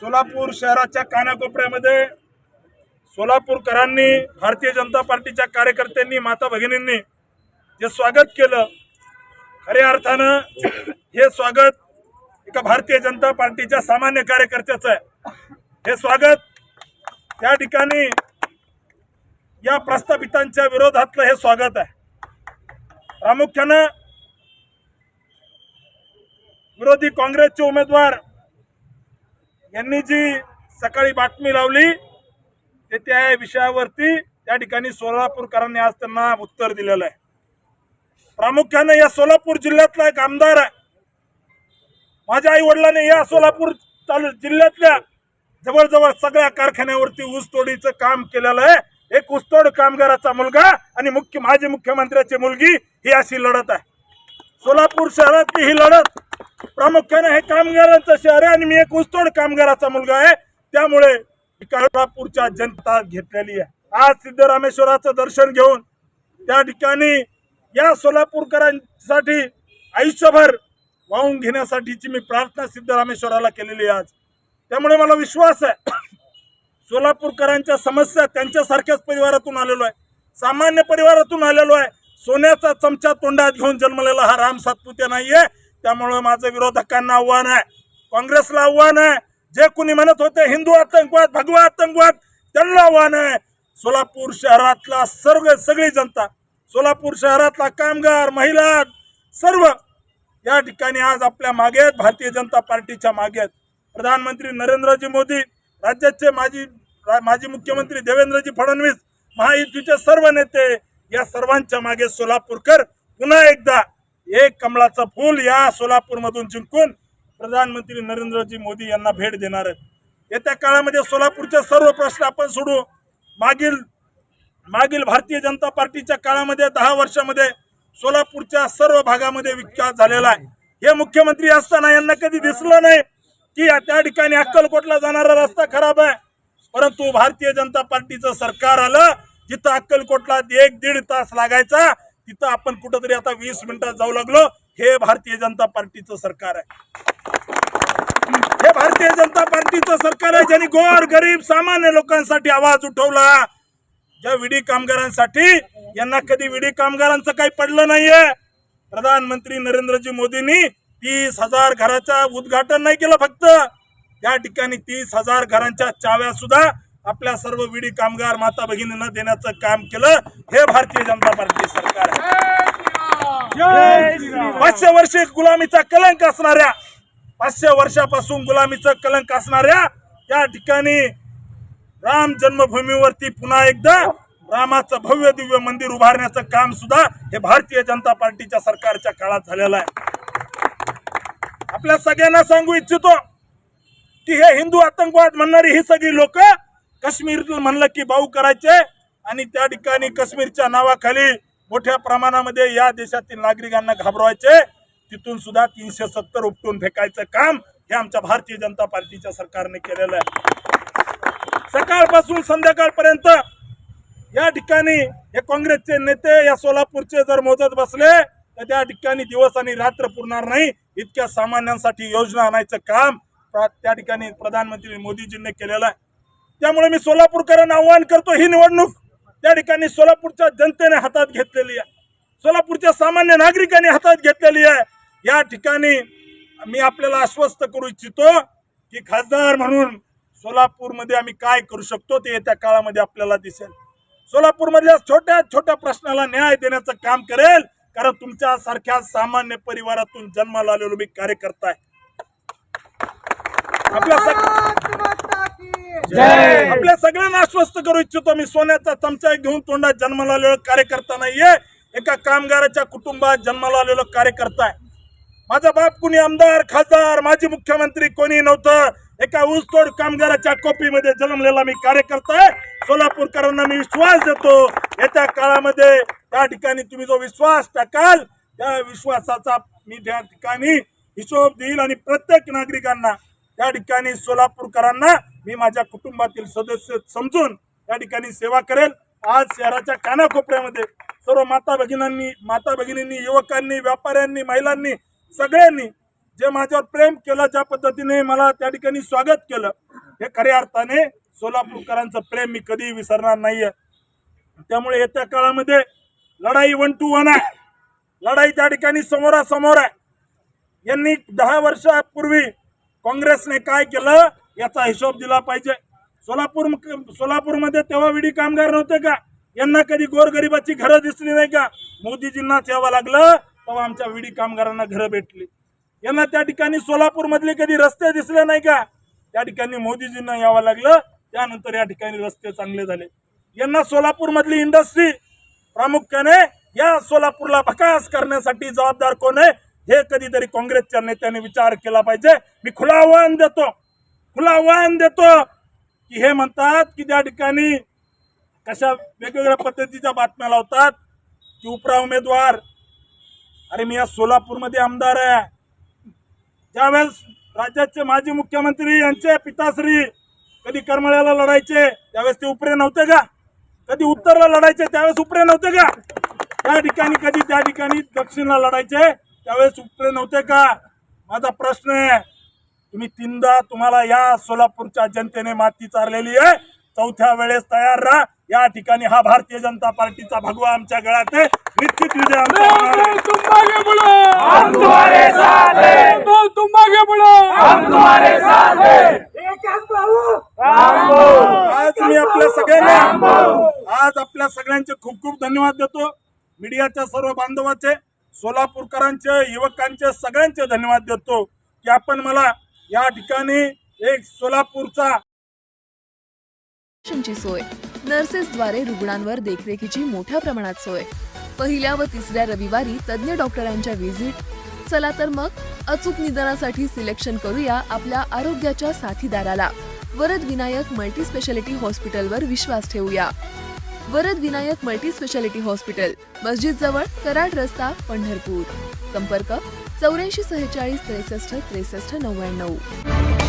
सोलापूर शहराच्या कानाकोपऱ्यामध्ये सोलापूरकरांनी भारतीय जनता पार्टीच्या कार्यकर्त्यांनी माता भगिनींनी जे स्वागत केलं खऱ्या अर्थानं हे स्वागत एका भारतीय जनता पार्टीच्या सामान्य कार्यकर्त्याचं आहे. हे स्वागत त्या ठिकाणी या प्रस्थापितांच्या विरोधातलं हे स्वागत आहे. प्रामुख्यानं विरोधी काँग्रेसचे उमेदवार यांनी जी सकाळी बातमी लावली ते त्या विषयावरती त्या ठिकाणी सोलापूरकरांनी आज त्यांना उत्तर दिलेलं आहे. प्रामुख्याने या सोलापूर जिल्ह्यातला एक आमदार आहे. माझ्या आई वडिलांनी या सोलापूर तालु जिल्ह्यातल्या जवळजवळ सगळ्या कारखान्यावरती ऊसतोडीचं काम केलेलं आहे. एक ऊसतोड कामगाराचा मुलगा आणि मुख्य माजी मुख्यमंत्र्याची मुलगी ही अशी लढत आहे. सोलापूर शहरातली ही लढत प्रामुख्याने हे कामगारांचं शहर आहे आणि मी एक ऊसतोड कामगाराचा मुलगा आहे. त्यामुळे सोलापूरच्या जनता घेतलेली आहे. आज सिद्धरामेश्वराचं दर्शन घेऊन त्या ठिकाणी या सोलापूरकरांसाठी आयुष्यभर वाहून घेण्यासाठीची मी प्रार्थना सिद्धरामेश्वराला केलेली आहे आज. त्यामुळे मला विश्वास आहे. सोलापूरकरांच्या समस्या त्यांच्यासारख्याच परिवारातून आलेलो आहे. सामान्य परिवारातून आलेलो आहे. सोन्याचा चमचा तोंडात घेऊन जन्मलेला हा राम सातपुते नाहीये. त्यामुळे माझं विरोधकांना आव्हान आहे. काँग्रेसला आव्हान आहे. जे कुणी म्हणत होते हिंदू आतंकवाद भगवा आतंकवाद त्यांना आव्हान आहे. सोलापूर शहरातला सर्व सगळी जनता सोलापूर शहरातला कामगार महिला सर्व या ठिकाणी आज आपल्या मागे आहेत. भारतीय जनता पार्टीच्या मागे आहेत. प्रधानमंत्री नरेंद्रजी मोदी राज्याचे माजी रा- माजी मुख्यमंत्री देवेंद्रजी फडणवीस महायुतीचे सर्व नेते या सर्वांच्या मागे सोलापूरकर पुन्हा एकदा एक कमळाचं फूल या सोलापूरमधून जिंकून प्रधानमंत्री नरेंद्रजी मोदी यांना भेट देणार आहेत. येत्या काळामध्ये सोलापूरचे सर्व प्रश्न आपण सोडू. मागील मागील भारतीय जनता पार्टीच्या काळामध्ये दहा वर्षामध्ये सोलापूरच्या सर्व भागामध्ये विकास झालेला आहे. हे मुख्यमंत्री असताना यांना कधी दिसलं नाही की त्या ठिकाणी अक्कलकोटला जाणारा रस्ता खराब आहे. परंतु भारतीय जनता पार्टीचं सरकार आलं जिथं अक्कलकोटला एक दीड तास लागायचा तिथं आपण कुठंतरी आता वीस मिनिटात जाऊ लागलो. हे भारतीय जनता पार्टीचं सरकार आहे. हे भारतीय जनता पार्टीचं सरकार आहे ज्यांनी गोर गरीब सामान्य लोकांसाठी आवाज उठवला. ज्या विडी कामगारांसाठी यांना कधी विडी कामगारांचं काही पडलं नाहीये. प्रधानमंत्री नरेंद्रजी मोदींनी तीस हजार घराचं उद्घाटन नाही केलं फक्त. त्या ठिकाणी तीस हजार घरांच्या चाव्या सुद्धा आपल्या सर्व विडी कामगार माता भगिनींना देण्याचं काम केलं. हे भारतीय जनता पार्टी सरकार आहे. पाचशे वर्ष गुलामीचा कलंक असणाऱ्या पाचशे वर्षापासून गुलामीचं कलंक असणाऱ्या त्या ठिकाणी राम जन्मभूमीवरती पुन्हा एकदा रामाचं भव्य दिव्य मंदिर उभारण्याचं काम सुद्धा हे भारतीय जनता पार्टीच्या सरकारच्या काळात झालेलं आहे. आपल्या सगळ्यांना सांगू इच्छितो की हे हिंदू आतंकवाद म्हणणारी ही सगळी लोक काश्मीर म्हणलं की भाऊ करायचे आणि त्या ठिकाणी काश्मीरच्या नावाखाली मोठ्या प्रमाणामध्ये या देशातील नागरिकांना घाबरवायचे. तिथून सुद्धा तीनशे सत्तर उपटून फेकायचं काम हे आमच्या भारतीय जनता पार्टीच्या सरकारने केलेलं आहे. सकाळपासून संध्याकाळपर्यंत या ठिकाणी हे काँग्रेसचे नेते या सोलापूरचे जर मोजत बसले तर त्या ठिकाणी दिवस आणि रात्र पुरणार नाही. इतक्या सामान्यांसाठी योजना आणायचं काम प्रा- त्या ठिकाणी प्रधानमंत्री मोदीजींनी केलेलं आहे. त्यामुळे मी सोलापूरकरांना आव्हान करतो ही निवडणूक त्या ठिकाणी सोलापूरच्या जनतेने हातात घेतलेली आहे. सोलापूरच्या सामान्य नागरिकांनी हातात घेतलेली आहे. या ठिकाणी मी आपल्याला आश्वस्त करू इच्छितो की खासदार म्हणून सोलापूरमध्ये आम्ही काय करू शकतो ते येत्या काळामध्ये आपल्याला दिसेल. सोलापूरमधल्या छोट्या छोट्या प्रश्नाला न्याय देण्याचं काम करेल कारण तुमच्यासारख्या सामान्य परिवारातून जन्माला आलेलो मी कार्यकर्ता आहे. आपल्या आपल्या सगळ्यांना आश्वस्त करू इच्छितो मी सोन्याचा चमचा घेऊन तोंडात जन्माला आलेलो कार्यकर्ता नाहीये. एका कामगाराच्या कुटुंबात जन्माला आलेलो कार्यकर्ता आहे. माझा बाप कुणी आमदार खासदार माजी मुख्यमंत्री कोणी नव्हतं. एका ऊसतोड कामगाराच्या कॉपीमध्ये जन्मलेला मी कार्यकर्ता आहे. सोलापूरकरांना मी विश्वास देतो. येत्या काळामध्ये त्या ठिकाणी तुम्ही जो विश्वास टाकाल त्या विश्वासाचा मी त्या ठिकाणी हिशोब देईल आणि प्रत्येक नागरिकांना त्या ठिकाणी सोलापूरकरांना मी माझ्या कुटुंबातील सदस्य समजून त्या ठिकाणी सेवा करेल. आज शहराच्या कानाकोपऱ्यामध्ये सर्व माता भगिनांनी माता भगिनींनी युवकांनी व्यापाऱ्यांनी महिलांनी सगळ्यांनी जे माझ्यावर प्रेम केलं ज्या पद्धतीने मला त्या ठिकाणी स्वागत केलं हे खऱ्या अर्थाने सोलापूरकरांचं प्रेम मी कधीही विसरणार नाहीये. त्यामुळे येत्या काळामध्ये लढाई वन टू वन आहे. लढाई त्या ठिकाणी समोरासमोर आहे. यांनी दहा वर्षापूर्वी काँग्रेसने काय केलं? याचा हिशोब दिला पाहिजे. सोलापूर सोलापूरमध्ये तेव्हा विडी कामगार नव्हते का? यांना कधी गोरगरिबाची घरं दिसली नाही का? मोदीजींनाच यावं लागलं तेव्हा आमच्या विडी कामगारांना घरं भेटली. यांना त्या ठिकाणी सोलापूरमधले कधी रस्ते दिसले नाही का? त्या ठिकाणी मोदीजींना यावं लागलं त्यानंतर या ठिकाणी रस्ते चांगले झाले. यांना सोलापूरमधली इंडस्ट्री प्रामुख्याने या सोलापूरला भकास करण्यासाठी जबाबदार कोण आहे? हे कधीतरी काँग्रेसच्या नेत्याने विचार केला पाहिजे. मी खुला आव्हान देतो. खुला आव्हान देतो. की हे म्हणतात की त्या ठिकाणी कशा वेगवेगळ्या पद्धतीच्या बातम्या लावतात. की उपरा उमेदवार अरे मी या सोलापूरमध्ये आमदार आहे. ज्यावेळेस राज्याचे माजी मुख्यमंत्री यांचे पिताश्री कधी करमळ्याला लढायचे त्यावेळेस ते उपरे नव्हते का? कधी उत्तरला लढायचे त्यावेळेस उपरे नव्हते का? त्या ठिकाणी कधी त्या ठिकाणी दक्षिणला लढायचे त्यावेळेस उपरे नव्हते का? माझा प्रश्न आहे तुम्ही तीनदा तुम्हाला या सोलापूरच्या जनतेने माती चारलेली आहे. चौथ्या वेळेस तयार राहा. या ठिकाणी हा भारतीय जनता पार्टीचा भगवा आमच्या गळ्यात आहे. निश्चित विजय आमचा होणार आहे. तुम आगे बढ़ो हम तुम्हारे साथ हैं तो तुम आगे बढ़ो हम तुम्हारे साथ हैं आज मी आपल्या सगळ्यांना आज आपल्या सगळ्यांचे खूप खूप धन्यवाद देतो. मीडियाच्या सर्व बांधवाचे सोलापूरकरांचे युवकांचे सगळ्यांचे धन्यवाद देतो. की आपण मला या ठिकाणी एक सोलापूरचा सोय. नर्सेसद्वारे रुग्णांवर देखरेखीची मोठ्या प्रमाणात सोय. पहिल्या व तिसऱ्या रविवारी तज्ज्ञ डॉक्टरांच्या व्हिजिट. चला तर मग अचूक निदानासाठी सिलेक्शन करूया आपल्या आरोग्याच्या साथीदाराला. वरद विनायक मल्टी स्पेशालिटी हॉस्पिटलवर विश्वास ठेवूया. Varad Vinayak multi speciality hospital मस्जिद जवळ कराड रस्ता पंढरपूर. संपर्क चौऱ्याऐंशी सहेचाळीस त्रेसष्ट त्रेसष्ट नव्याण्णव.